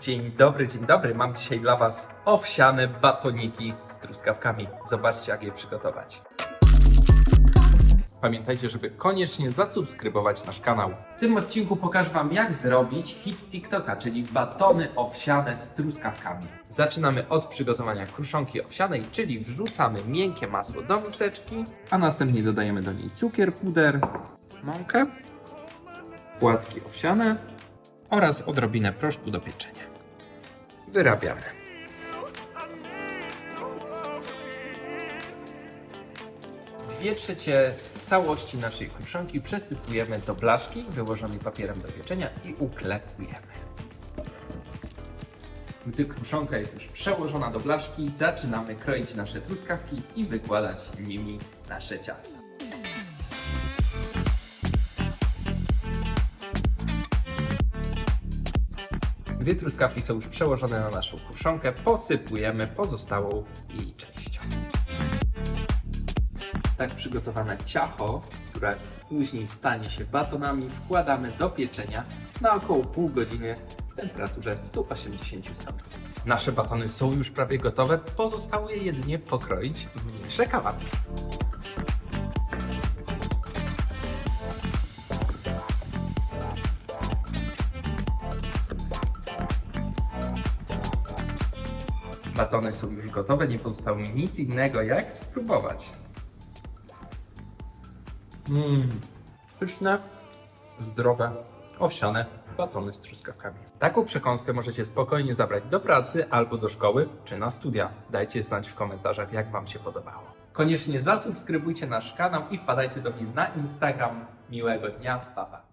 Dzień dobry, dzień dobry. Mam dzisiaj dla Was owsiane batoniki z truskawkami. Zobaczcie, jak je przygotować. Pamiętajcie, żeby koniecznie zasubskrybować nasz kanał. W tym odcinku pokażę Wam, jak zrobić hit TikToka, czyli batony owsiane z truskawkami. Zaczynamy od przygotowania kruszonki owsianej, czyli wrzucamy miękkie masło do miseczki, a następnie dodajemy do niej cukier, puder, mąkę, płatki owsiane oraz odrobinę proszku do pieczenia. Wyrabiamy. Dwie trzecie całości naszej kruszonki przesypujemy do blaszki wyłożonej papierem do pieczenia i uklepujemy. Gdy kruszonka jest już przełożona do blaszki, zaczynamy kroić nasze truskawki i wykładać nimi nasze ciasto. Gdy truskawki są już przełożone na naszą kruszonkę, posypujemy pozostałą jej częścią. Tak przygotowane ciacho, które później stanie się batonami, wkładamy do pieczenia na około pół godziny w temperaturze 180 stopni. Nasze batony są już prawie gotowe, pozostało je jedynie pokroić w mniejsze kawałki. Batony są już gotowe, nie pozostało mi nic innego jak spróbować. Mmm, pyszne, zdrowe, owsiane batony z truskawkami. Taką przekąskę możecie spokojnie zabrać do pracy albo do szkoły czy na studia. Dajcie znać w komentarzach, jak Wam się podobało. Koniecznie zasubskrybujcie nasz kanał i wpadajcie do mnie na Instagram. Miłego dnia, pa pa.